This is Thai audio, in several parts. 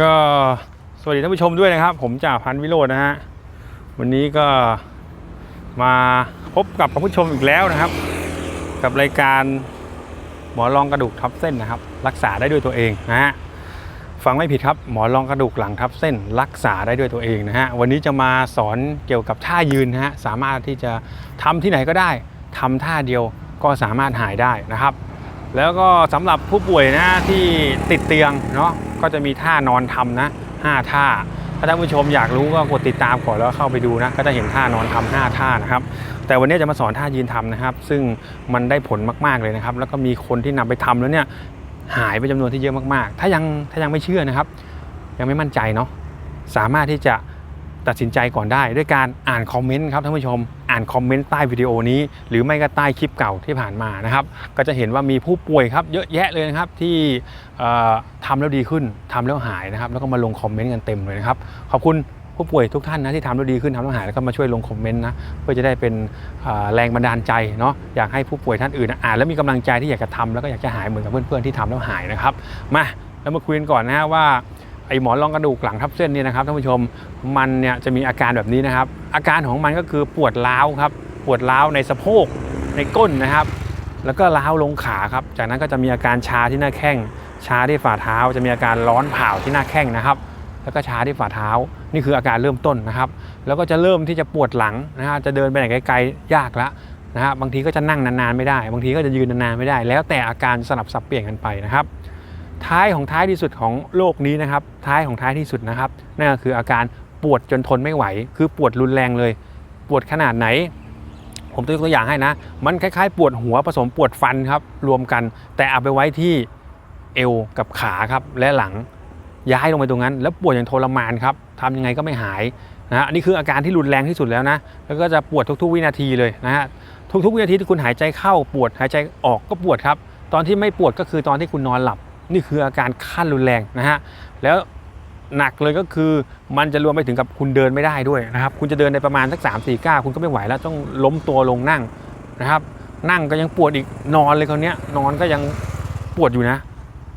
ก็สวัสดีท่านผู้ชมด้วยนะครับ ผมจ่าพันวิโรจน์นะฮะวันนี้ก็มาพบกับท่านผู้ชมอีกแล้วนะครับ กับรายการหมอรองกระดูกทับเส้นนะครับ รักษาได้ด้วยตัวเองนะฮะฟังไม่ผิดครับหมอรองกระดูกหลังทับเส้น รักษาได้ด้วยตัวเองนะฮะวันนี้จะมาสอนเกี่ยวกับท่ายืนนะฮะสามารถที่จะทำที่ไหนก็ได้ทำท่าเดียวก็สามารถหายได้นะครับ แล้วก็สำหรับผู้ป่วยนะที่ติดเตียงเนาะก็จะมีท่านอนทำนะ5ท่าถ้าท่านผู้ชมอยากรู้ก็กดติดตามก่อนแล้วเข้าไปดูนะก็จะเห็นท่านอนทำ5ท่านะครับ แต่วันนี้จะมาสอนท่ายืนทำนะครับ ซึ่งมันได้ผลมากๆเลยนะครับ แล้วก็มีคนที่นำไปทำแล้วเนี่ยหายไปจำนวนที่เยอะมากๆ ถ้ายังถ้ายังไม่เชื่อนะครับ ยังไม่มั่นใจเนาะสามารถที่จะ ตัดสินใจก่อนได้ ด้วยการอ่านคอมเมนต์ครับท่านผู้ชม อ่านคอมเมนต์ใต้วิดีโอนี้ หรือไม่ก็ใต้คลิปเก่าที่ผ่านมานะครับก็จะเห็นว่ามีผู้ป่วยครับเยอะแยะเลยนะครับที่เอ่อทำแล้วดีขึ้นทำแล้วหายนะครับแล้วก็มาลงคอมเมนต์กันเต็มเลยนะครับขอบคุณผู้ป่วยทุกท่านนะที่ทำแล้วดีขึ้นทำแล้วหายแล้วก็มาช่วยลงคอมเมนต์นะเพื่อจะได้เป็นแรงบันดาลใจเนาะอยากให้ผู้ป่วยท่านอื่นอ่านแล้วมีกำลังใจที่อยากจะทำแล้วก็อยากจะหายเหมือนกับเพื่อนๆที่ทำแล้วหายนะครับมาแล้วมาคุยกันก่อนนะว่า ไอหมอนรองกระดูกหลังทับเส้นนี่นะครับท่านผู้ชมมันเนี่ยจะมีอาการแบบนี้นะครับ อาการของมันก็คือปวดร้าวครับปวดร้าวในสะโพกในก้นนะครับ แล้วก็ร้าวลงขาครับจากนั้นก็จะมีอาการชาที่หน้าแข้งชาที่ฝ่าเท้า จะมีอาการร้อนเผาที่หน้าแข้งนะครับ แล้วก็ชาที่ฝ่าเท้านี่คืออาการเริ่มต้นนะครับ แล้วก็จะเริ่มที่จะปวดหลังนะฮะจะเดินไปไหนไกลๆยากละนะฮะบางทีก็จะนั่งนานๆไม่ได้ บางทีก็จะยืนนานๆไม่ได้ แล้วแต่อาการสลับสับเปลี่ยนกันไปนะครับ ท้ายของท้ายที่สุดของโรคนี้นะครับ ท้ายของท้ายที่สุดนะครับ นั่นก็คืออาการปวดจนทนไม่ไหว คือปวดรุนแรงเลย ปวดขนาดไหน ผมตัวยกตัวอย่างให้นะ มันคล้ายๆ ปวดหัวผสมปวดฟันครับ รวมกัน แต่เอาไปไว้ที่เอวกับขาครับ และหลัง ย้ายลงไปตรงนั้น แล้วปวดอย่างทรมานครับทำยังไงก็ไม่หายนะฮะอันนี้คืออาการที่รุนแรงที่สุดแล้วนะ แล้วก็จะปวดทุกๆ วินาทีเลยนะฮะ ทุกๆ วินาทีที่คุณหายใจเข้าปวด หายใจออกก็ปวดครับ ตอนที่ไม่ปวดก็คือตอนที่คุณนอนหลับ นี่คืออาการขั้นรุนแรงนะฮะแล้วหนักเลยก็คือมันจะรวมไปถึงกับคุณเดินไม่ได้ด้วยนะครับ คุณจะเดินในประมาณสัก3 4ก้าวคุณก็ไม่ไหวแล้วต้องล้มตัวลงนั่งนะครับ นั่งก็ยังปวดอีกนอนเลยคราวเนี้ยนอนก็ยังปวดอยู่นะ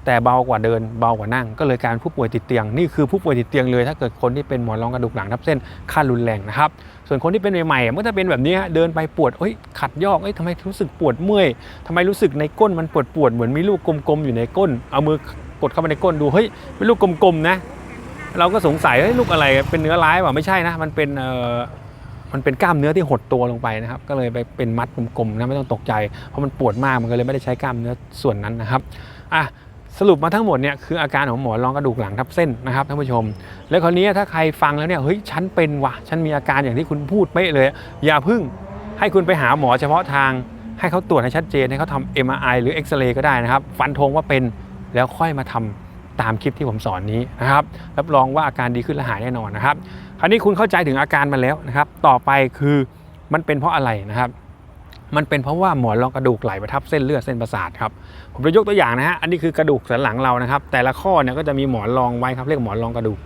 แต่เบากว่าเดินเบากว่านั่ง ก็เลยการผู้ป่วยติดเตียงนี่คือผู้ป่วยติดเตียงเลย ถ้าเกิดคนที่เป็นหมอนรองกระดูกหลังทับเส้นขั้นรุนแรงนะครับส่วนคนที่เป็นใหม่ๆมันจะเป็นแบบนี้ฮะเดินไปปวดเอ้ยขัดยอกเอ้ยทำไมรู้สึกปวดเมื่อยทำไมรู้สึกในก้นมันปวดปวดเหมือนมีลูกกลมๆอยู่ในก้น เอามือกดเข้าไปในก้นดูเฮ้ยเป็นลูกกลมๆนะเราก็สงสัยเฮ้ยลูกอะไรเป็นเนื้อร้ายเปล่าไม่ใช่นะมันเป็นเออมันเป็นกล้ามเนื้อที่หดตัวลงไปนะครับ ก็เลยไปเป็นมัดกลมๆนะไม่ต้องตกใจ เพราะมันปวดมากมันก็เลยไม่ได้ใช้กล้ามเนื้อส่วนนั้นนะครับอะ สรุปมาทั้งหมดเนี่ยคืออาการของหมอนรองกระดูกหลังทับเส้นนะครับท่านผู้ชม แล้วคราวนี้ถ้าใครฟังแล้วเนี่ยเฮ้ยฉันเป็นวะฉันมีอาการอย่างที่คุณพูดเป๊ะเลย อย่าพึ่งให้คุณไปหาหมอเฉพาะทาง ให้เขาตรวจให้ชัดเจนให้เขาทำ MRI หรือเอ็กซเรย์ก็ได้นะครับ ฟันธงว่าเป็นแล้วค่อยมาทำตามคลิปที่ผมสอนนี้นะครับรับรองว่าอาการดีขึ้นและหายแน่นอนนะครับ คราวนี้คุณเข้าใจถึงอาการมันแล้วนะครับ ต่อไปคือมันเป็นเพราะอะไรนะครับ มันเป็นเพราะว่าหมอนรองกระดูกไหลไปทับเส้นเลือดเส้นประสาทครับผมจะยกตัวอย่างนะฮะอันนี้คือกระดูกสันหลังเรานะครับ แต่ละข้อเนี่ยก็จะมีหมอนรองไว้ครับเรียกหมอนรองกระดูก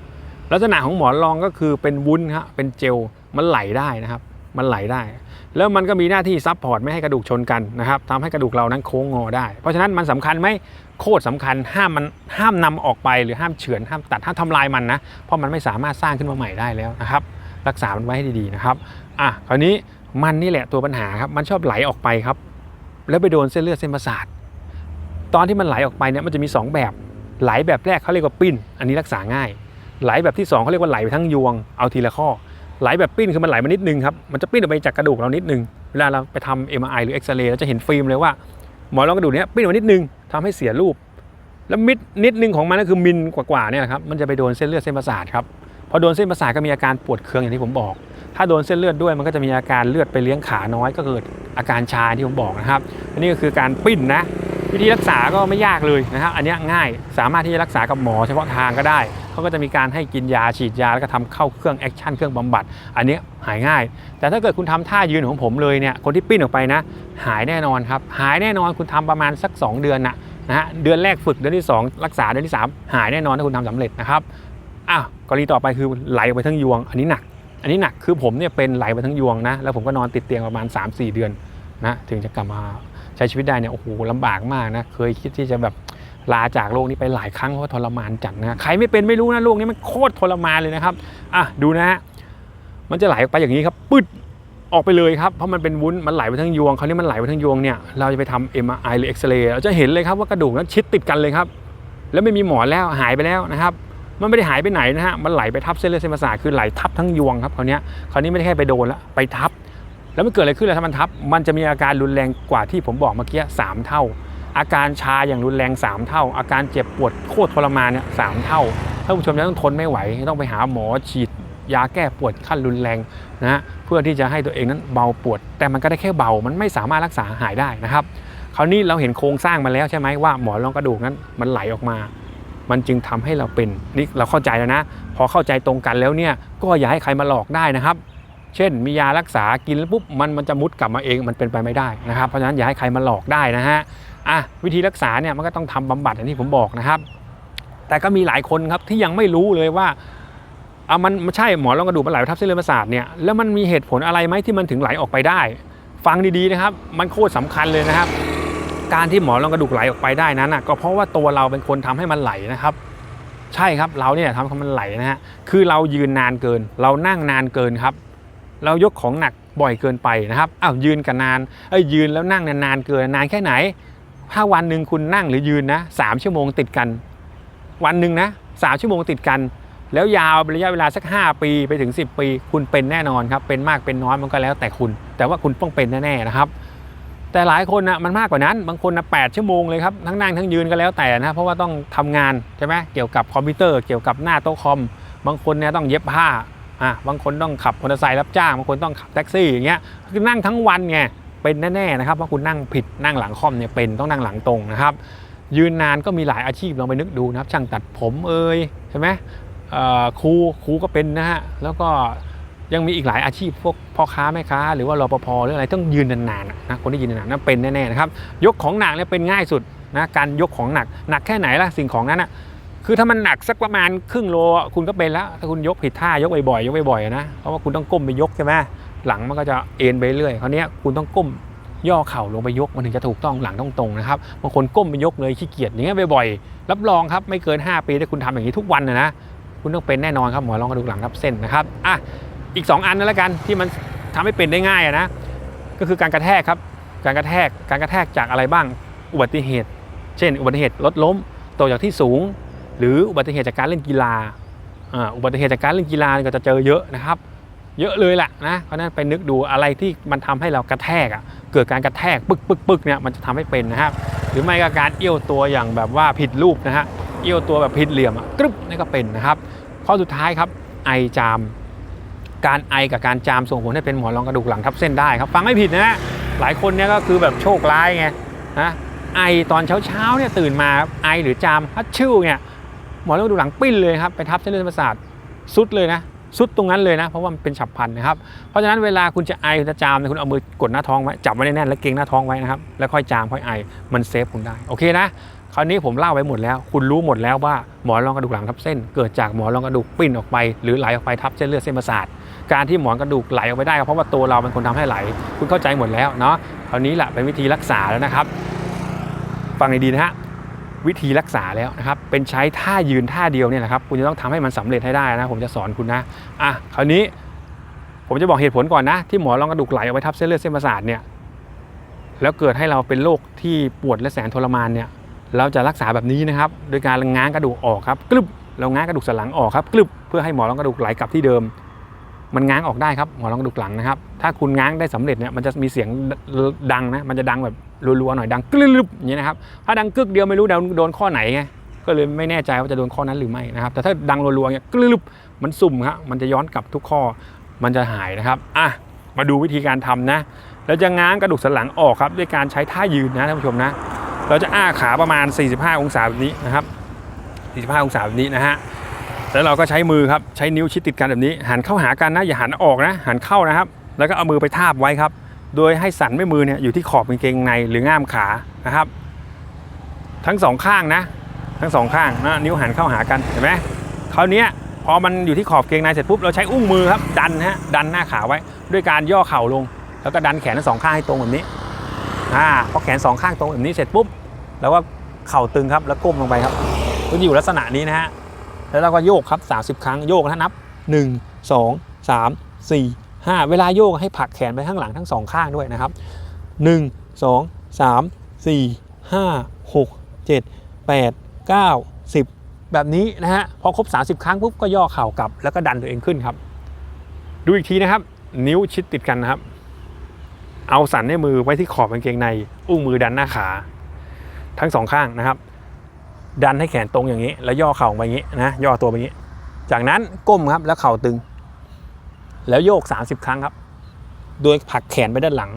ลักษณะของหมอนรองก็คือเป็นวุ้นครับเป็นเจลมันไหลได้นะครับ มันไหลได้ แล้วมันก็มีหน้าที่ซับพอร์ตไม่ให้กระดูกชนกันนะครับทำให้กระดูกเรานั้นโค้งงอได้ เพราะฉะนั้นมันสำคัญไหมโคตรสำคัญห้ามมันห้ามนำออกไปหรือห้ามเฉือนห้ามตัดห้ามทำลายมันนะเพราะมันไม่สามารถสร้างขึ้นมาใหม่ได้แล้วนะครับรักษามันไว้ให้ดีๆนะครับอะคราวนี้ มันนี่แหละตัวปัญหาครับ มันชอบไหลออกไปครับ แล้วไปโดนเส้นเลือดเส้นประสาท ตอนที่มันไหลออกไปเนี่ยมันจะมี 2 แบบ ไหลแบบแรกเขาเรียกว่าปิ้น อันนี้รักษาง่าย ไหลแบบที่2เขาเรียกว่าไหลไปทั้งยวง เอาทีละข้อ ไหลแบบปิ้นคือมันไหลมานิดนึงครับ มันจะปิ้นออกไปจากกระดูกเรานิดนึง เวลาเราไปทำ MRI หรือเอ็กซเรย์เราจะเห็นฟิล์มเลยว่าหมอนรองกระดูกเนี้ยปิ้นออกมานิดนึงทำให้เสียรูป แล้วมิดนิดนึงของมันก็คือมิลกว่าๆเนี่ยครับ มันจะไปโดนเส้นเลือดเส้นประสาทครับ พอโดนเส้นประสาทก็มีอาการปวดเคืองอย่างที่ผมบอก ถ้าโดนเส้นเลือดด้วยมันก็จะมีอาการเลือดไปเลี้ยงขาน้อยก็เกิดอาการชาที่ผมบอกนะครับอันนี้ก็คือการปิ้นนะวิธีรักษาก็ไม่ยากเลยนะครับอันนี้ง่ายสามารถที่จะรักษากับหมอเฉพาะทางก็ได้ เขาก็จะมีการให้กินยาฉีดยาแล้วก็ทำเข้าเครื่องแอคชั่นเครื่องบำบัด อันนี้หายง่าย แต่ถ้าเกิดคุณทำท่ายืนของผมเลยเนี่ยคนที่ปิ้นออกไปนะ หายแน่นอนครับหายแน่นอนคุณทำประมาณสัก 2 เดือนนะนะฮะเดือนแรกฝึกเดือนที่ 2 รักษาเดือนที่ 3 หายแน่นอนถ้าคุณทำสำเร็จนะครับอ้าวกรณีต่อไปคือไหลออกไปทั้งยวง อันนี้หนัก อันนี้หนักคือผมเนี่ยเป็นไหลไปทั้งยวงนะแล้วผมก็นอนติดเตียงประมาณ 3-4 เดือนนะถึงจะกลับมาใช้ชีวิตได้เนี่ยโอ้โหลำบากมากนะเคยคิดที่จะแบบลาจากโลกนี้ไปหลายครั้งเพราะว่าทรมานจัดนะใครไม่เป็นไม่รู้นะโลกนี้มันโคตรทรมานเลยนะครับอะดูนะฮะมันจะไหลออกไปอย่างนี้ครับปึ๊ดออกไปเลยครับเพราะมันเป็นวุ้นมันไหลไปทั้งยวงคราวนี้มันไหลไปทั้งยวงเนี่ยเราจะไปทำ MRI หรือ X-ray เราจะเห็นเลยครับว่ากระดูกนั้นชิดติดกันเลยครับ แล้วไม่มีหมอนแล้วหายไปแล้วนะครับ มันไม่ได้หายไปไหนนะฮะ มันไหลไปทับเส้นเลือดเส้นประสาทคือไหลทับทั้งยวงครับคราวเนี้ยคราวนี้ไม่ได้แค่ไปโดนแล้วไปทับ แล้วมันเกิดอะไรขึ้นล่ะถ้ามันทับ มันจะมีอาการรุนแรงกว่าที่ผมบอกเมื่อกี้สามเท่า อาการชาอย่างรุนแรง 3 เท่า อาการเจ็บปวดโคตรทรมานเนี่ยสามเท่าท่านผู้ชมจะต้องทนไม่ไหวต้องไปหาหมอฉีดยาแก้ปวดขั้นรุนแรงนะฮะเพื่อที่จะให้ตัวเองนั้นเบาปวด แต่มันก็ได้แค่เบา มันไม่สามารถรักษาหายได้นะครับ คราวนี้เราเห็นโครงสร้างมาแล้วใช่ไหมว่าหมอนรองกระดูกนั้นมันไหลออกมา มันจึงทำให้เราเป็นนี่เราเข้าใจแล้วนะ พอเข้าใจตรงกันแล้วเนี่ยก็อย่าให้ใครมาหลอกได้นะครับ เช่น มียารักษากินแล้วปุ๊บมันมันจะมุดกลับมาเองมันเป็นไปไม่ได้นะครับ เพราะฉะนั้นอย่าให้ใครมาหลอกได้นะฮะอะวิธีรักษาเนี่ยมันก็ต้องทำบำบัดอย่างที่ผมบอกนะครับ แต่ก็มีหลายคนครับที่ยังไม่รู้เลยว่าอะมันมันใช่หมอนรองกระดูกมันไหลทับเส้นเลือดประสาทเนี่ยแล้วมันมีเหตุผลอะไรไหมที่มันถึงไหลออกไปได้ ฟังดีๆนะครับ มันโคตรสำคัญเลยนะครับ การที่หมอนรองกระดูกไหลออกไปได้นั้นนะก็เพราะว่าตัวเราเป็นคนทำให้มันไหลนะครับ ใช่ครับเราเนี่ยทำให้มันไหลนะฮะคือเรายืนนานเกิน เรานั่งนานเกินครับ เรายกของหนักบ่อยเกินไปนะครับอ้าวยืนกันนานเอ้ยยืนแล้วนั่งนานเกินนานแค่ไหน ถ้าวันหนึ่งคุณนั่งหรือยืนนะสามชั่วโมงติดกัน วันหนึ่งนะสามชั่วโมงติดกัน แล้วยาวระยะเวลาสัก 5 ปีไปถึง 10 ปี คุณเป็นแน่นอนครับเป็นมากเป็นน้อยมันก็แล้วแต่คุณ แต่ว่าคุณต้องเป็นแน่ๆนะครับ แต่หลายคนนะมันมากกว่านั้น บางคนนะแชั่วโมงเลยครับทั้งนั่งทั้งยืนก็แล้วแต่นะเพราะว่าต้องทำงานใช่ไหมเกี่ยวกับคอมพิวเตอร์เกี่ยวกับหน้าโต๊ะคอม บางคนเนี่ยต้องเย็บผ้าอะบางคนต้องขับมอเตอร์ไซค์รับจ้างบางคนต้องขับแท็กซี่อย่างเงี้ยคือนั่งทั้งวันไงเป็นแน่ๆนะครับเพราะคุณนั่งผิดนั่งหลังคอมเนี่ยเป็นต้องนั่งหลังตรงนะครับยืนนานก็มีหลายอาชีพลองไปนึกดูนะครับช่างตัดผมเอ่ยใช่ไหมครูครูก็เป็นนะฮะแล้วก็ ยังมีอีกหลายอาชีพพวกพ่อค้าแม่ค้า หรือว่ารปภหรืออะไรต้องยืนนานๆนะคนที่ยืนนานๆนั่นเป็นแน่ๆนะครับยกของหนักเนี่ยเป็นง่ายสุดนะการยกของหนักหนักแค่ไหนล่ะสิ่งของนั้นอะคือถ้ามันหนักสักประมาณครึ่งโลคุณก็เป็นแล้วถ้าคุณยกผิดท่ายกบ่อยๆยกบ่อยๆนะเพราะว่าคุณต้องก้มไปยกใช่ไหมหลังมันก็จะเอ็นไปเรื่อยคราวเนี้ยคุณต้องก้มย่อเข่าลงไปยกมันถึงจะถูกต้องหลังต้องตรงนะครับบางคนก้มไปยกเลยขี้เกียจอย่างเงี้ยบ่อยๆรับรองครับไม่เกิน 5 ปีถ้าคุณทำอย่างนี้ทุกวันนะนะคุณต้องเป็นแน่นอนครับหมอรองกระดูกหลังทับเส้นนะครับอะ อีก 2 อันนั่นละกันที่มันทำให้เป็นได้ง่ายอะนะก็คือการกระแทกครับ การกระแทกการกระแทกจากอะไรบ้างอุบัติเหตุ เช่น อุบัติเหตุรถล้มตกจากที่สูง หรืออุบัติเหตุจากการเล่นกีฬาอ่าอุบัติเหตุจากการเล่นกีฬาก็จะเจอเยอะนะครับ เยอะเลยแหละนะเพราะนั้นไปนึกดูอะไรที่มันทำให้เรากระแทกอะเกิดการกระแทกปึกปึกปึกเนี่ยมันจะทำให้เป็นนะครับหรือไม่ก็การเอี้ยวตัวอย่างแบบว่าผิดรูปนะฮะเอี้ยวตัวแบบผิดเหลี่ยมอะกรึบนี่ก็เป็นนะครับข้อสุดท้ายครับไอจาม การไอกับการจามส่งผลให้เป็นหมอนรองกระดูกหลังทับเส้นได้ครับ ฟังไม่ผิดนะ หลายคนเนี่ยก็คือแบบโชคร้ายไงนะไอตอนเช้าๆเนี่ยตื่นมาไอหรือจามฮัดชิ่วเนี่ยหมอนรองกระดูกหลังปิ้นเลยครับไปทับเส้นเลือดประสาทสุดเลยนะสุดตรงนั้นเลยนะ เพราะว่ามันเป็นฉับพลันนะครับ เพราะฉะนั้นเวลาคุณจะไอจะจามเนี่ยคุณเอามือกดหน้าท้องไว้จับไว้แน่นๆแล้วเกรงหน้าท้องไว้นะครับแล้วค่อยจามค่อยไอมันเซฟคุณได้โอเคนะคราวนี้ผมเล่าไว้หมดแล้ว คุณรู้หมดแล้วว่าหมอนรองกระดูกหลังทับเส้น เกิดจากหมอนรองกระดูกปิ้นออกไป หรือไหลออกไปทับเส้นเลือดเส้นประสาท การที่หมอนกระดูกไหลออกไปได้ เพราะว่าตัวเราเป็นคนทำให้ไหล คุณเข้าใจหมดแล้วเนาะคราวนี้แหละเป็นวิธีรักษาแล้วนะครับ ฟังดีๆนะฮะวิธีรักษาแล้วนะครับ เป็นใช้ท่ายืนท่าเดียวเนี่ยนะครับคุณจะต้องทำให้มันสำเร็จให้ได้นะ ผมจะสอนคุณนะอะคราวนี้ผมจะบอกเหตุผลก่อนนะ ที่หมอนรองกระดูกไหลออกไปทับเส้นเลือดเส้นประสาทเนี่ยแล้วเกิดให้เราเป็นโรคที่ปวดและแสนทรมานเนี่ยเราจะรักษาแบบนี้นะครับ โดยการง้างกระดูกออกครับกรึบเราง้างกระดูกสันหลังออกครับกรึบเพื่อให้หมอนรองกระดูกไหลกลับที่เดิม มันง้างออกได้ครับหมอนรองกระดูกหลังนะครับ ถ้าคุณง้างได้สำเร็จเนี่ยมันจะมีเสียงดังนะมันจะดังแบบรัวๆหน่อยดังกรึบอย่างนี้นะครับถ้าดังกึกเดียวไม่รู้โดนข้อไหนไงก็เลยไม่แน่ใจว่าจะโดนข้อนั้นหรือไม่นะครับ แต่ถ้าดังรัวๆเนี่ยกรึบมันสุ่มครับมันจะย้อนกลับทุกข้อมันจะหายนะครับอะมาดูวิธีการทำนะเราจะง้างกระดูกสันหลังออกครับด้วยการใช้ท่ายืนนะท่านผู้ชมนะ เราจะอ้าขาประมาณ 45 องศาแบบนี้นะครับ 45 องศาแบบนี้นะฮะ แล้วเราก็ใช้มือครับใช้นิ้วชิดติดกันแบบนี้ หันเข้าหากันนะอย่าหันออกนะ หันเข้านะครับ แล้วก็เอามือไปทาบไว้ครับ โดยให้สันไม่มือเนี่ยอยู่ที่ขอบกางเกงในหรือง่ามขานะครับ ทั้งสองข้างนะ ทั้งสองข้างนะนิ้วหันเข้าหากันเห็นไหมคราวนี้พอมันอยู่ที่ขอบเกงในเสร็จปุ๊บเราใช้อุ้งมือครับดันฮะดันหน้าขาไว้ ด้วยการย่อเข่าลง แล้วก็ดันแขนทั้งสองข้างให้ตรงแบบนี้อ่าพอแขนสองข้างตรงแบบนี้เสร็จปุ๊บเราก็เข่าตึงครับแล้วก้มลงไปครับก็อยู่ลักษณะนี้นะฮะ แล้วเราก็โยกครับ 30 ครั้งโยกนะนับ 1 2 3 4 5 เวลาโยกให้ผลักแขนไปข้างหลังทั้งสองข้างด้วยนะครับ 1 2 3 4 5 6 7 8 9 10 แบบนี้นะฮะพอครบ 30 ครั้งปุ๊บก็ย่อเข่ากลับ แล้วก็ดันตัวเองขึ้นครับ ดูอีกทีนะครับ นิ้วชิดติดกันนะครับ เอาสันในมือไว้ที่ขอบกางเกงใน อุ้งมือดันหน้าขา ทั้งสองข้างนะครับ ดันให้แขนตรงอย่างนี้ แล้วย่อเข่าไปอย่างนี้นะย่อตัวไปอย่างนี้ จากนั้นก้มครับแล้วเข่าตึง แล้วโยก 30 ครั้งครับ โดยผลักแขนไปด้านหลัง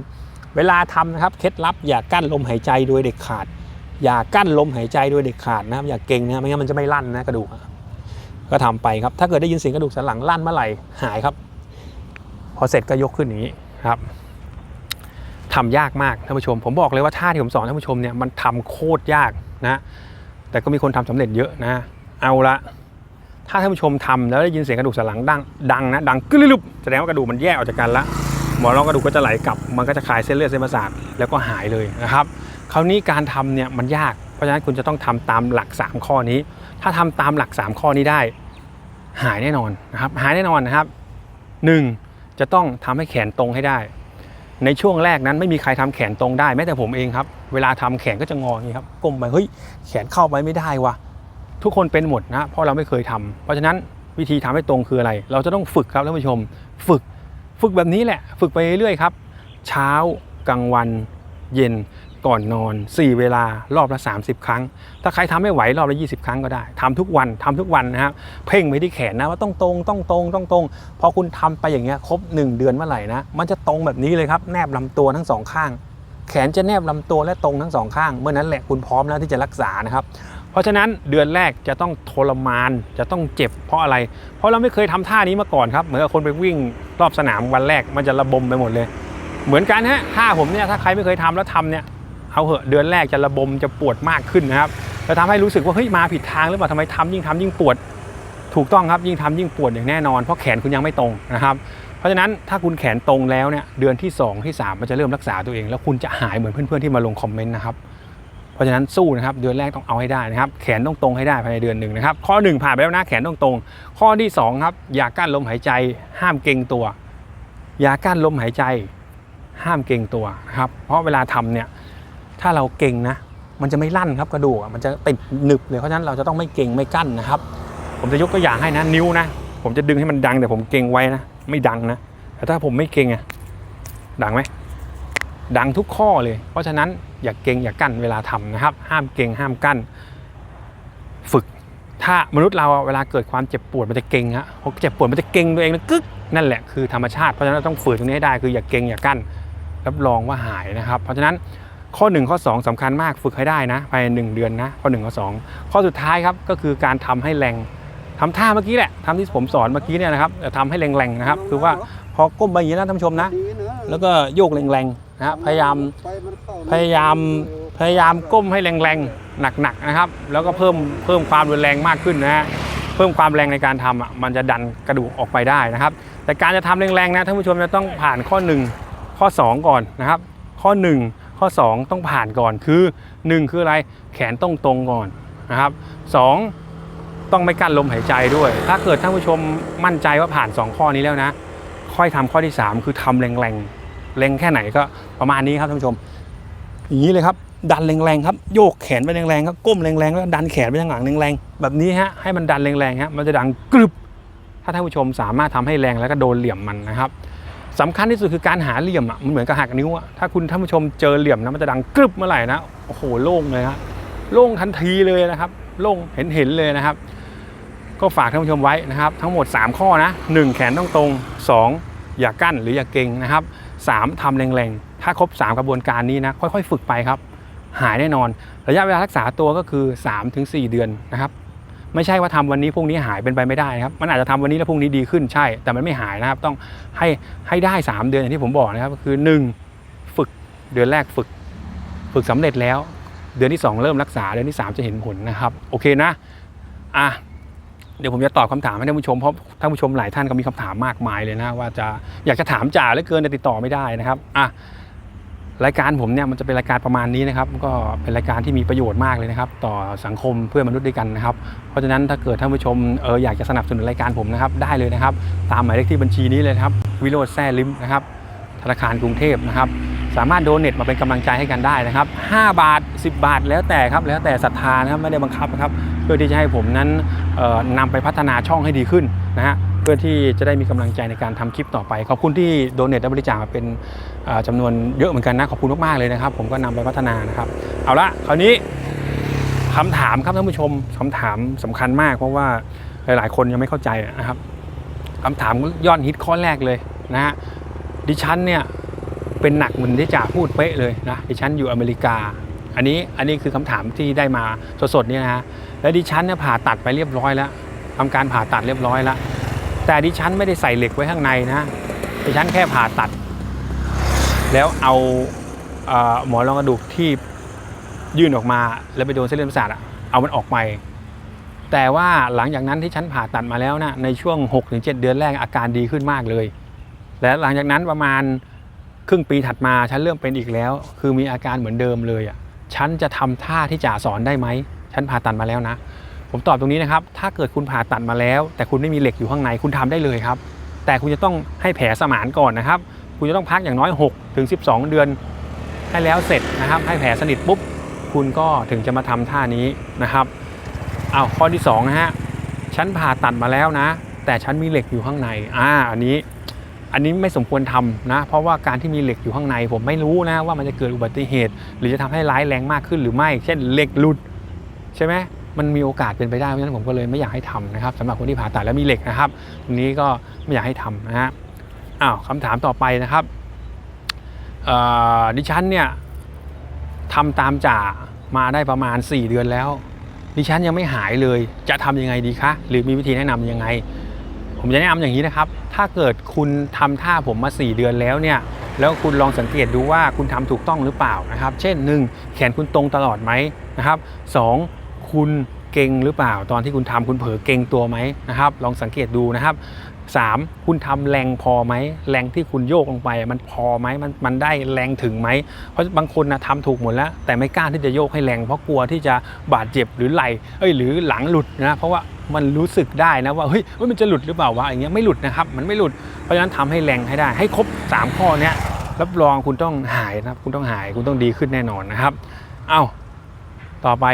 เวลาทำนะครับเคล็ดลับอย่ากั้นลมหายใจโดยเด็ดขาด อย่ากั้นลมหายใจโดยเด็ดขาดนะครับอย่าเก่งนะไม่งั้นมันจะไม่ลั่นนะกระดูกก็ทำไปครับ ถ้าเกิดได้ยินเสียงกระดูกสันหลังลั่นเมื่อไหร่หายครับ พอเสร็จก็ยกขึ้นอย่างนี้ครับทำยากมากท่านผู้ชม ผมบอกเลยว่าท่าที่ผมสอนท่านผู้ชมเนี่ยมันทำโคตรยากนะ แต่ก็มีคนทำสำเร็จเยอะนะ เอาละถ้าท่านผู้ชมทำแล้วได้ยินเสียงกระดูกสันหลังดังดังนะดังกึลุบแสดงว่ากระดูกมันแยกออกจากกันละหมอนรองกระดูกก็จะไหลกลับ มันก็จะคลายเส้นเลือดเส้นประสาทแล้วก็หายเลยนะครับคราวนี้การทำเนี่ยมันยาก เพราะฉะนั้นคุณจะต้องทำตามหลัก 3 ข้อนี้ ถ้าทำตามหลัก 3 ข้อนี้ได้ หายแน่นอนนะครับ หายแน่นอนนะครับ 1. จะต้องทำให้แขนตรงให้ได้ ในช่วงแรกนั้นไม่มีใครทำแขนตรงได้แม้แต่ผมเองครับ เวลาทำแขนก็จะงออย่างนี้ครับก้มไปเฮ้ยแขนเข้าไปไม่ได้วะทุกคนเป็นหมดนะเพราะเราไม่เคยทำเพราะฉะนั้นวิธีทำให้ตรงคืออะไร เราจะต้องฝึกครับท่านผู้ชม ฝึกฝึกแบบนี้แหละ ฝึกไปเรื่อยๆครับ เช้ากลางวันเย็น ก่อนนอน 4 เวลารอบละ 30 ครั้ง ถ้าใครทำไม่ไหวรอบละ 20 ครั้งก็ได้ทำทุกวันทำทุกวันนะครับเพ่งไปที่แขนนะว่าต้องตรงต้องตรงต้องตรงพอคุณทำไปอย่างเงี้ยครบ 1 เดือนเมื่อไหร่นะมันจะตรงแบบนี้เลยครับแนบลำตัวทั้งสองข้าง แขนจะแนบลำตัวและตรงทั้งสองข้าง เมื่อนั้นแหละคุณพร้อมแล้วที่จะรักษานะครับเพราะฉะนั้นเดือนแรกจะต้องทรมานจะต้องเจ็บเพราะอะไร เพราะเราไม่เคยทำท่านี้มาก่อนครับเหมือนกับคนไปวิ่งรอบสนามวันแรกมันจะระบมไปหมดเลย เหมือนกันฮะท่าผมเนี่ยถ้าใครไม่เคยทำแล้วทำเนี่ย เอาเหอะเดือนแรกจะระบมจะปวดมากขึ้นนะครับจะทำให้รู้สึกว่าเฮ้ยมาผิดทางหรือเปล่าทำไมทำยิ่งทำยิ่งปวดถูกต้องครับยิ่งทำยิ่งปวดอย่างแน่นอน เพราะแขนคุณยังไม่ตรงนะครับ เพราะฉะนั้นถ้าคุณแขนตรงแล้วเนี่ยเดือนที่ 2 ที่ 3 มันจะเริ่มรักษาตัวเอง แล้วคุณจะหายเหมือนเพื่อนๆที่มาลงคอมเมนต์นะครับเพราะฉะนั้นสู้นะครับเดือนแรกต้องเอาให้ได้นะครับแขนต้องตรงให้ได้ภายในเดือนหนึ่งนะครับข้อ 1 ผ่านไปแล้วนะแขนต้องตรง ข้อที่2ครับอย่ากั้นลมหายใจ ห้ามเกรงตัว อย่ากั้นลมหายใจ ห้ามเกรงตัวครับเพราะเวลาทำเนี่ย ถ้าเราเกรงนะ มันจะไม่ลั่นครับกระดูกมันจะติดหนึบเลยเพราะฉะนั้นเราจะต้องไม่เกรงไม่กั้นนะครับ ผมจะยกตัวอย่างให้นะ นิ้วนะ ผมจะดึงให้มันดังแต่ผมเกรงไว้นะ ไม่ดังนะแต่ถ้าผมไม่เกรงอะดังไหมดังทุกข้อเลย เพราะฉะนั้นอย่าเกรงอย่ากั้นเวลาทำนะครับ ห้ามเกรงห้ามกั้น ฝึก ถ้ามนุษย์เราเวลาเกิดความเจ็บปวดมันจะเกรงฮะพอเจ็บปวดมันจะเกรงตัวเองแล้วกึกนั่นแหละคือธรรมชาติเพราะฉะนั้นเราต้องฝืนตรงนี้ให้ได้คืออย่าเกรงอย่ากั้นรับรองว่าหายนะครับ เพราะฉะนั้น ข้อ 1 ข้อ 2สำคัญมากฝึกให้ได้นะภายในหนึ่งเดือนนะข้อ 1 ข้อ 2 ข้อสุดท้ายครับก็คือการทำให้แรงทำท่าเมื่อกี้แหละทำที่ผมสอนเมื่อกี้เนี่ยนะครับแต่ทำให้แรงๆนะครับ คือว่าพอก้มไปอย่างนี้นะท่านผู้ชมนะ แล้วก็โยกแรงๆนะพยายามพยายามพยายามก้มให้แรงๆหนักๆนะครับ แล้วก็เพิ่มเพิ่มความรุนแรงมากขึ้นนะฮะเพิ่มความแรงในการทำอะมันจะดันกระดูกออกไปได้นะครับ แต่การจะทำแรงๆนะท่านผู้ชมจะต้องผ่านข้อ 1 ข้อ 2 ก่อนนะครับ ข้อ 1 ข้อ 2 ต้องผ่านก่อนคือ 1 คืออะไรแขนต้องตรงก่อนนะครับ 2 ต้องไม่กั้นลมหายใจด้วย ถ้าเกิดท่านผู้ชมมั่นใจว่าผ่าน 2 ข้อนี้แล้วนะ ค่อยทำข้อที่ 3 คือทำแรงๆแรงแค่ไหนก็ประมาณนี้ครับท่านผู้ชมอย่างนี้เลยครับดันแรงๆครับโยกแขนไปแรงๆครับก้มแรงๆแล้วดันแขนไปข้างหลังแรงๆแบบนี้ฮะให้มันดันแรงๆฮะมันจะดังกรึบถ้าท่านผู้ชมสามารถทำให้แรงแล้วก็โดนเหลี่ยมมันนะครับ สำคัญที่สุดคือการหาเหลี่ยมอะมันเหมือนกับหักนิ้วอะถ้าคุณท่านผู้ชมเจอเหลี่ยมนะมันจะดังกรึบเมื่อไหร่นะโอ้โหโล่งเลยฮะโล่งทันทีเลยนะครับ โล่งเห็นเห็นๆเลยนะครับ ก็ฝากท่านผู้ชมไว้นะครับ ทั้งหมด 3 ข้อนะ 1 แขนต้องตรง 2 อย่ากั้นหรืออย่าเกรงนะครับ 3ทำแรงๆ ถ้าครบ 3 กระบวนการนี้นะค่อยๆ ฝึกไปครับ หายแน่นอน ระยะเวลารักษาตัวก็คือ 3-4 เดือนนะครับ ไม่ใช่ว่าทำวันนี้พรุ่งนี้หายเป็นไปไม่ได้นะครับมันอาจจะทำวันนี้แล้วพรุ่งนี้ดีขึ้นใช่ แต่มันไม่หายนะครับ ต้องให้ให้ได้ 3 เดือนอย่างที่ผมบอกนะครับก็คือ 1 ฝึกเดือนแรกฝึก ฝึกสำเร็จแล้ว เดือนที่ 2 เริ่มรักษาเดือนที่ 3 จะเห็นผลนะครับ โอเคนะอะเดี๋ยวผมจะตอบคำถามให้ท่านผู้ชมเพราะท่านผู้ชมหลายท่านก็มีคำถามมากมายเลยนะว่าจะอยากจะถามจ่าเหลือเกินแต่ติดต่อไม่ได้นะครับอะ รายการผมเนี่ยมันจะเป็นรายการประมาณนี้นะครับ ก็เป็นรายการที่มีประโยชน์มากเลยนะครับ ต่อสังคมเพื่อนมนุษย์ด้วยกันนะครับ เพราะฉะนั้นถ้าเกิดท่านผู้ชมเอออยากจะสนับสนุนรายการผมนะครับ ได้เลยนะครับ ตามหมายเลขที่บัญชีนี้เลยครับ วิโรจน์แซ่ลิมนะครับ ธนาคารกรุงเทพนะครับ สามารถโดเน a มาเป็นกำลังใจให้กันได้นะครับ 5 บาท 10 บาท แล้วแต่ครับ แล้วแต่ศรัทธานะครับ ไม่ได้บังคับนะครับ เพื่อที่จะให้ผมนั้นเอ่อนำไปพัฒนาช่องให้ดีขึ้นนะฮะ เพื่อที่จะได้มีกำลังใจในการทำคลิปต่อไป ขอบคุณที่โดเน a และบริจาคมาเป็นเอ่อจำนวนเยอะเหมือนกันนะขอบคุณมากๆเลยนะครับ ผมก็นำไปพัฒนานะครับ เอาละคราวนี้คำถามครับท่านผู้ชมคำถามสำคัญมาก เพราะว่าหลาย ๆ คนยังไม่เข้าใจนะครับคำถามยอดฮิตข้อแรกเลยนะฮะดิฉันเนี่ยเป็นหนักเหมือนที่จ่าพูดเป๊ะเลยนะดิฉันอยู่อเมริกา อันนี้อันนี้คือคำถามที่ได้มาสดๆเนี่ยนะฮะแล้วดิฉันเนี่ยผ่าตัดไปเรียบร้อยแล้วทำการผ่าตัดเรียบร้อยแล้ว แต่ดิฉันไม่ได้ใส่เหล็กไว้ข้างในนะดิฉันแค่ผ่าตัด แล้วเอาเอ่อหมอนรองกระดูกที่ยื่นออกมา แล้วไปโดนเส้นเลือดประสาทเอามันออกไป แต่ว่าหลังจากนั้นที่ฉันผ่าตัดมาแล้วนะในช่วง 6-7 เดือนแรกอาการดีขึ้นมากเลย และหลังจากนั้นประมาณครึ่งปีถัดมาฉันเริ่มเป็นอีกแล้ว คือมีอาการเหมือนเดิมเลยอะฉันจะทำท่าที่จ่าสอนได้ไหม ฉันผ่าตัดมาแล้วนะ ผมตอบตรงนี้นะครับ ถ้าเกิดคุณผ่าตัดมาแล้ว แต่คุณไม่มีเหล็กอยู่ข้างในคุณทำได้เลยครับ แต่คุณจะต้องให้แผลสมานก่อนนะครับ คุณจะต้องพักอย่างน้อย6ถึง12 เดือน ให้แล้วเสร็จนะครับ ให้แผลสนิทปุ๊บ คุณก็ถึงจะมาทำท่านี้นะครับเอาข้อที่สองนะฮะฉันผ่าตัดมาแล้วนะ แต่ฉันมีเหล็กอยู่ข้างในอ่าอันนี้อันนี้ไม่สมควรทำนะ เพราะว่าการที่มีเหล็กอยู่ข้างใน ผมไม่รู้นะว่ามันจะเกิดอุบัติเหตุ หรือจะทำให้ร้ายแรงมากขึ้นหรือไม่ เช่นเหล็กหลุดใช่ไหม มันมีโอกาสเป็นไปได้เพราะฉะนั้นผมก็เลยไม่อยากให้ทำนะครับสำหรับคนที่ผ่าตัดแล้วมีเหล็กนะครับตรงนี้ก็ไม่อยากให้ทำนะฮะอ้าวคำถามต่อไปนะครับดิฉันเนี่ยทำตามจ่ามาได้ประมาณ 4 เดือนแล้ว ดิฉันยังไม่หายเลยจะทำยังไงดีคะหรือมีวิธีแนะนำยังไง ผมจะแนะนำอย่างนี้นะครับ ถ้าเกิดคุณทำท่าผมมา 4 เดือนแล้วเนี่ยแล้วคุณลองสังเกตดูว่าคุณทำถูกต้องหรือเปล่านะครับ เช่น 1. แขนคุณตรงตลอดไหมนะครับ 2. คุณเก่งหรือเปล่า ตอนที่คุณทำคุณเผลอเก่งตัวไหมนะครับ ลองสังเกตดูนะครับ 3. คุณทำแรงพอไหมแรงที่คุณโยกลงไป มันพอไหมมันมันได้แรงถึงไหม เพราะบางคนนะทำถูกหมดแล้ว แต่ไม่กล้าที่จะโยกให้แรง เพราะกลัวที่จะบาดเจ็บหรือไหลเอ้ยหรือหลังหลุดนะเพราะว่ามันรู้สึกได้นะว่าเฮ้ยว่ามันจะหลุดหรือเปล่าวะอย่างเงี้ยไม่หลุดนะครับ มันไม่หลุดเพราะฉะนั้นทำให้แรงให้ได้ ให้ครบ 3 ข้อเนี้ยรับรองคุณต้องหายนะครับ คุณต้องหายคุณต้องดีขึ้นแน่นอนนะครับ เอ้าต่อไป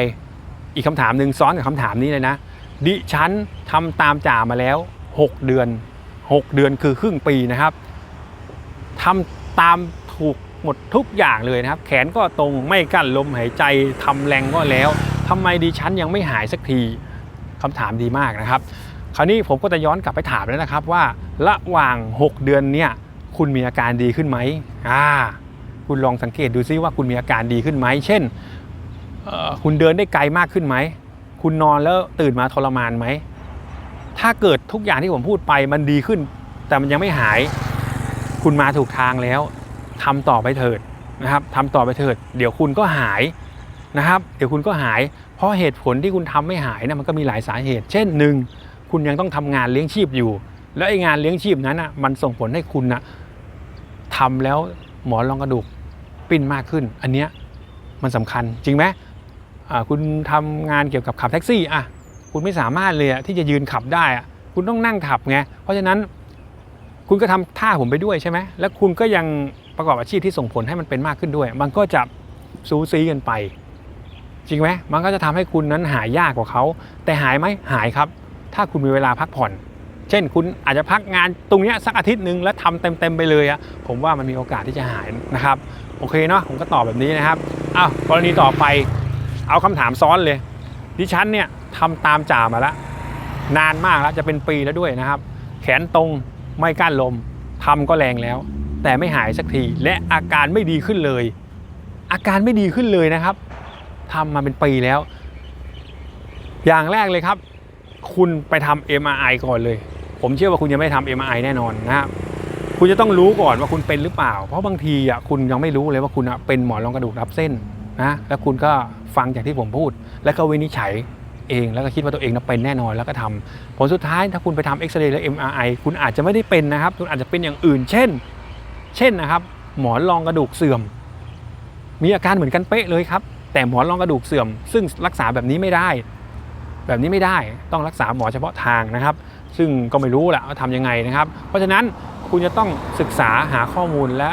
อีกคำถามหนึ่งซ้อนกับคำถามนี้เลยนะ ดิฉันทำตามจ่ามาแล้ว 6 เดือน 6 เดือนคือครึ่งปีนะครับทำตามถูกหมดทุกอย่างเลยนะครับ แขนก็ตรงไม่กั้นลมหายใจทำแรงก็แล้วทำไมดิฉันยังไม่หายสักทีคำถามดีมากนะครับ คราวนี้ผมก็จะย้อนกลับไปถามแล้วนะครับว่าระหว่าง 6 เดือนเนี่ยคุณมีอาการดีขึ้นไหมอ่าคุณลองสังเกตดูซิว่าคุณมีอาการดีขึ้นไหม เช่น คุณเดินได้ไกลมากขึ้นไหม คุณนอนแล้วตื่นมาทรมานไหม ถ้าเกิดทุกอย่างที่ผมพูดไปมันดีขึ้น แต่มันยังไม่หาย คุณมาถูกทางแล้วทำต่อไปเถิดนะครับทำต่อไปเถิด เดี๋ยวคุณก็หายนะครับ เดี๋ยวคุณก็หาย เพราะเหตุผลที่คุณทำไม่หายนะมันก็มีหลายสาเหตุ เช่นหนึ่งคุณยังต้องทำงานเลี้ยงชีพอยู่ แล้วไอ้งานเลี้ยงชีพนั้นอะมันส่งผลให้คุณนะทำแล้วหมอนรองกระดูกปิ้นมากขึ้น อันเนี้ยมันสำคัญจริงไหม คุณทำงานเกี่ยวกับขับแท็กซี่อะคุณไม่สามารถเลยที่จะยืนขับได้คุณต้องนั่งขับไงเพราะฉะนั้นคุณก็ทำท่าผมไปด้วยใช่ไหมแล้วคุณก็ยังประกอบอาชีพที่ส่งผลให้มันเป็นมากขึ้นด้วย มันก็จะซูซีกันไป จริงไหมมันก็จะทำให้คุณนั้นหายยากกว่าเขา แต่หายไหมหายครับ ถ้าคุณมีเวลาพักผ่อน เช่น คุณอาจจะพักงานตรงนี้สักอาทิตย์หนึ่งแล้วทำเต็มๆไปเลยอะผมว่ามันมีโอกาสที่จะหายนะครับ โอเคเนาะผมก็ตอบแบบนี้นะครับอ้าวกรณีต่อไป เอาคำถามซ้อนเลย ดิฉันเนี่ยทำตามจ่ามาแล้วนานมากแล้วจะเป็นปีแล้วด้วยนะครับ แขนตรงไม่กั้นลมทำก็แรงแล้ว แต่ไม่หายสักทีและอาการไม่ดีขึ้นเลย อาการไม่ดีขึ้นเลยนะครับทำมาเป็นปีแล้ว อย่างแรกเลยครับ คุณไปทำ MRI ก่อนเลย ผมเชื่อว่าคุณยังไม่ทำ MRI แน่นอนนะครับคุณจะต้องรู้ก่อนว่าคุณเป็นหรือเปล่า เพราะบางทีอะคุณยังไม่รู้เลยว่าคุณอะเป็นหมอนรองกระดูกทับเส้นนะแล้วคุณก็ ฟังจากที่ผมพูด แล้วก็วินิจฉัยเองแล้วก็คิดว่าตัวเองนะเป็นแน่นอนแล้วก็ทำผลสุดท้ายถ้าคุณไปทำเอ็กซเรย์และ MRI คุณอาจจะไม่ได้เป็นนะครับ คุณอาจจะเป็นอย่างอื่น เช่น เช่นนะครับ หมอนรองกระดูกเสื่อม มีอาการเหมือนกันเป๊ะเลยครับ แต่หมอนรองกระดูกเสื่อม ซึ่งรักษาแบบนี้ไม่ได้ แบบนี้ไม่ได้ต้องรักษาหมอเฉพาะทางนะครับ ซึ่งก็ไม่รู้แหละว่าทำยังไงนะครับ เพราะฉะนั้นคุณจะต้องศึกษาหาข้อมูลและ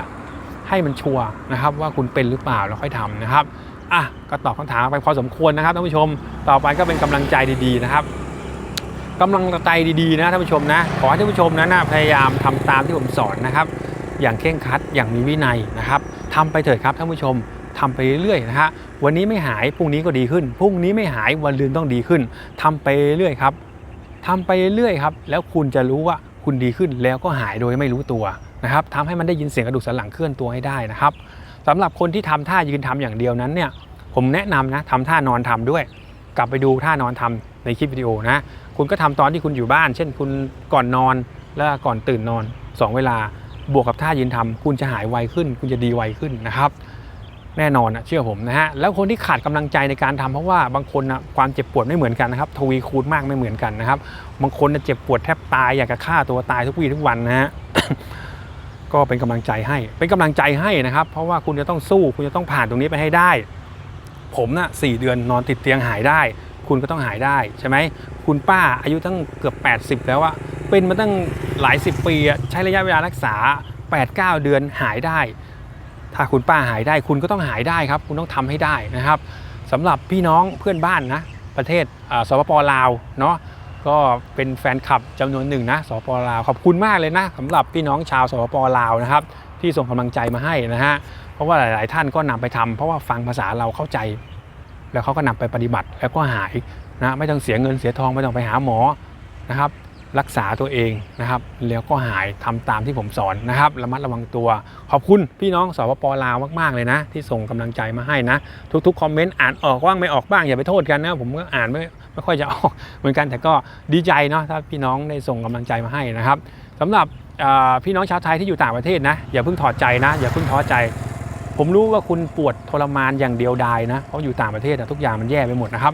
ให้มันชัวร์นะครับ ว่าคุณเป็นหรือเปล่าแล้วค่อยทำนะครับ อะก็ตอบคำถามไปพอสมควรนะครับท่านผู้ชม ต่อไปก็เป็นกำลังใจดีๆนะครับกำลังใจดีๆนะท่านผู้ชมนะขอให้ท่านผู้ชมนั้นนะพยายามทำตามที่ผมสอนนะครับ อย่างเคร่งครัดอย่างมีวินัยนะครับทำไปเถิดครับท่านผู้ชมทำไปเรื่อยๆนะฮะวันนี้ไม่หายพรุ่งนี้ก็ดีขึ้นพรุ่งนี้ไม่หายวันลืนต้องดีขึ้นทำไปเรื่อยครับทำไปเรื่อยครับ แล้วคุณจะรู้ว่าคุณดีขึ้นแล้วก็หายโดยไม่รู้ตัวนะครับทำให้มันได้ยินเสียงกระดูกสันหลังเคลื่อนตัวให้ได้นะครับ สำหรับคนที่ทำท่ายืนทำอย่างเดียวนั้นเนี่ยผมแนะนำนะทำท่านอนทำด้วย กลับไปดูท่านอนทำในคลิปวิดีโอนะคุณก็ทำตอนที่คุณอยู่บ้าน เช่นคุณก่อนนอนแล้วก่อนตื่นนอนสองเวลาบวกกับท่ายืนทำคุณจะหายไวขึ้น คุณจะดีไวขึ้นนะครับ แน่นอนนะเชื่อผมนะฮะแล้วคนที่ขาดกำลังใจในการทำเพราะว่าบางคนนะความเจ็บปวดไม่เหมือนกันนะครับทวีคูณมากไม่เหมือนกันนะครับบางคนนะเจ็บปวดแทบตายอยากจะฆ่าตัวตายทุกวี่ทุกวันนะฮะ ก็เป็นกำลังใจให้ เป็นกำลังใจให้นะครับ เพราะว่าคุณจะต้องสู้ คุณจะต้องผ่านตรงนี้ไปให้ได้ ผมนะ่ะสเดือนนอนติดเตียงหายได้ คุณก็ต้องหายได้ใช่ไหม คุณป้าอายุตั้งเกือบ 80 แล้วอะเป็นมาตั้งหลายสิบปีอะใช้ระยะเวลารักษา 8-9 เดือนหายได้ ถ้าคุณป้าหายได้ คุณก็ต้องหายได้ครับ คุณต้องทำให้ได้นะครับสำหรับพี่น้องเพื่อนบ้านนะประเทศสปปลาวเนาะ ก็เป็นแฟนคลับจำนวนหนึ่งนะสปปลาวขอบคุณมากเลยนะสำหรับพี่น้องชาวสปปลาวนะครับที่ส่งกำลังใจมาให้นะฮะเพราะว่าหลาย ๆ ท่านก็นำไปทำเพราะว่าฟังภาษาเราเข้าใจ แล้วเขาก็นำไปปฏิบัติแล้วก็หายนะไม่ต้องเสียเงินเสียทองไม่ต้องไปหาหมอนะครับรักษาตัวเองนะครับแล้วก็หายทำตามที่ผมสอนนะครับระมัดระวังตัว ขอบคุณพี่น้องสปปลาวมาก ๆ เลยนะ ที่ส่งกำลังใจมาให้นะ ทุก ๆ คอมเมนต์อ่านออกบ้างไม่ออกบ้างอย่าไปโทษกันนะผมก็อ่านไม่ ไม่ค่อยจะออกเหมือนกันแต่ก็ดีใจเนาะถ้าพี่น้องได้ส่งกำลังใจมาให้นะครับสำหรับพี่น้องชาวไทยที่อยู่ต่างประเทศนะอย่าเพิ่งถอดใจนะ อย่าเพิ่งท้อใจ ผมรู้ว่าคุณปวดทรมานอย่างเดียวดายนะเพราะอยู่ต่างประเทศอะทุกอย่างมันแย่ไปหมดนะครับ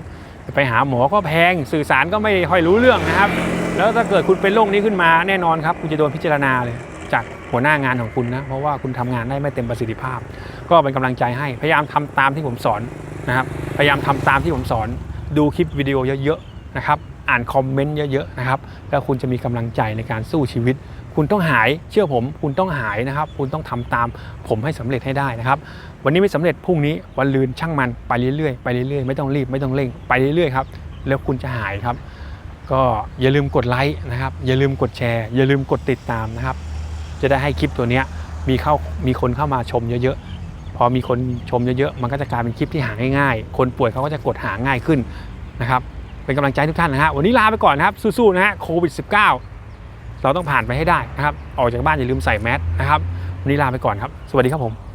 ไปหาหมอก็แพงสื่อสารก็ไม่ค่อยรู้เรื่องนะครับ แล้วถ้าเกิดคุณเป็นโรคนี้ขึ้นมาแน่นอนครับคุณจะโดนพิจารณาเลยจากหัวหน้างานของคุณนะเพราะว่าคุณทำงานได้ไม่เต็มประสิทธิภาพ ก็เป็นกำลังใจให้พยายามทำตามที่ผมสอนนะครับพยายามทำตามที่ผมสอน ดูคลิปวิดีโอเยอะๆนะครับอ่านคอมเมนต์เยอะๆนะครับแล้วคุณจะมีกำลังใจในการสู้ชีวิต คุณต้องหายเชื่อผม คุณต้องหายนะครับ คุณต้องทำตามผมให้สำเร็จให้ได้นะครับ วันนี้ไม่สำเร็จพรุ่งนี้วันลืนช่างมันไปเรื่อยๆไปเรื่อยๆไม่ต้องรีบไม่ต้องเร่งไปเรื่อยๆครับแล้วคุณจะหายครับ ก็อย่าลืมกดไลค์นะครับ อย่าลืมกดแชร์ อย่าลืมกดติดตามนะครับ จะได้ให้คลิปตัวนี้มีเข้ามีคนเข้ามาชมเยอะๆ พอมีคนชมเยอะๆมันก็จะกลายเป็นคลิปที่หาง่ายๆคนป่วยเขาก็จะกดหาง่ายขึ้นนะครับเป็นกำลังใจทุกท่านนะฮะวันนี้ลาไปก่อนนะครับสู้ๆนะฮะโควิด -19 เราต้องผ่านไปให้ได้นะครับออกจากบ้านอย่าลืมใส่แมสนะครับวันนี้ลาไปก่อนครับ สวัสดีครับผม